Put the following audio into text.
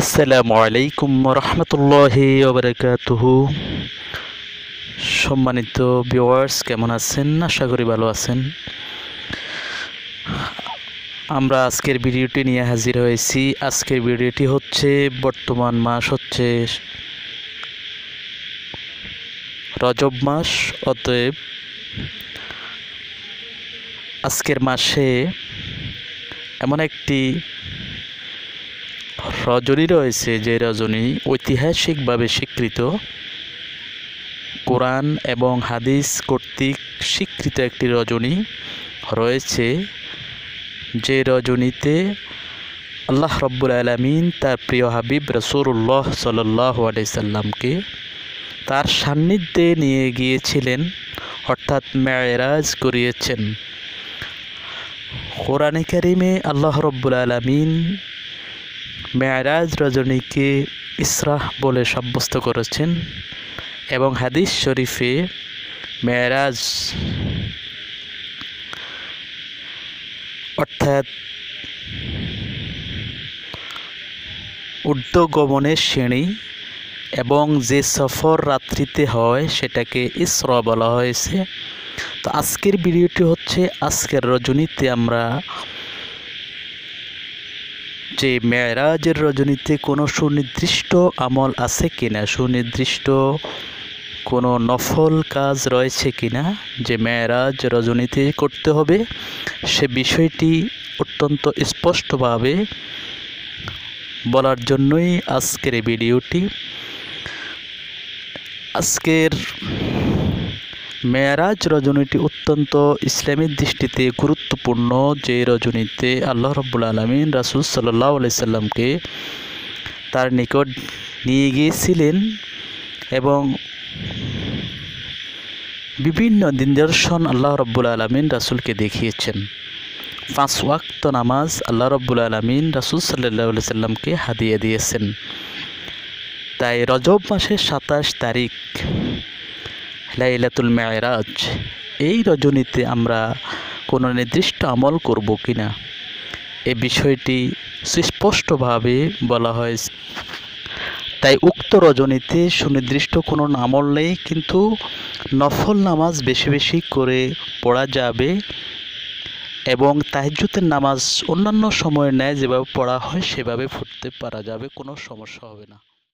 আসসালামু আলাইকুম রহমতুল্লাহি ওবরাকাতুহু। সম্মানিত ভিউয়ার্স কেমন আছেন? আশা করি ভালো আছেন। আমরা আজকের ভিডিওটি নিয়ে হাজির হয়েছি। আজকের ভিডিওটি হচ্ছে, বর্তমান মাস হচ্ছে রজব মাস, অতএব আজকের মাসে এমন একটি রজনী রয়েছে যে রজনী ঐতিহাসিকভাবে স্বীকৃত। কোরআন এবং হাদিস কর্তৃক স্বীকৃত একটি রজনী রয়েছে, যে রজনীতে আল্লাহ রব্বুল আলমিন তার প্রিয় হাবিব রসুল্লাহ সাল্লাহ আলাইসাল্লামকে তার সান্নিধ্যে নিয়ে গিয়েছিলেন, অর্থাৎ মেয়েরাজ করিয়েছেন। কোরআনে কারিমে আল্লাহ রব্বুল আলমিন মেয়ারাজ রজনীকে ইসরাহ বলে সাব্যস্ত করেছেন এবং হাদিস শরীফে মেয়ারাজ অর্থাৎ ঊর্ধ্বগমনের শ্রেণি এবং যে সফর রাত্রিতে হয় সেটাকে ইসরা বলা হয়েছে। তো আজকের ভিডিওটি হচ্ছে আজকের রজনীতে আমরা যে মেয়েরাজের রজনীতে কোনো সুনির্দিষ্ট আমল আছে কিনা? সুনির্দিষ্ট কোনো নফল কাজ রয়েছে কিনা যে মেয়েরাজ রজনীতে করতে হবে? সে বিষয়টি অত্যন্ত স্পষ্টভাবে বলার জন্যই আজকের ভিডিওটি। আজকের মেয়ারাজ রজনীটি অত্যন্ত ইসলামের দৃষ্টিতে গুরুত্বপূর্ণ। যে রজনীতে আল্লাহ রব্বুল আলমিন রাসুল সাল্লাহ সাল্লামকে তার নিকট নিয়ে গিয়েছিলেন এবং বিভিন্ন নিদর্শন আল্লাহ রব্বুল আলমিন রাসুলকে দেখিয়েছেন। পাঁচ ওয়াক্ত নামাজ আল্লাহ রব্বুল আলমিন রাসুল সাল্লাহ সাল্লামকে হাদিয়ে দিয়েছেন। তাই রজব মাসের সাতাশ তারিখ লাইলাতুল মেয়রাজ এই রজনীতে আমরা কোনো নির্দিষ্ট আমল করব কি না এ বিষয়টি সুস্পষ্টভাবে বলা হয় তাই উক্ত রজনীতে সুনির্দিষ্ট কোনো আমল নেই, কিন্তু নফল নামাজ বেশি বেশি করে পড়া যাবে এবং তাহাজ্জুতের নামাজ অন্যান্য সময়ের নেয় যেভাবে পড়া হয়, সেভাবে ফুটতে পারা যাবে, কোনো সমস্যা হবে না।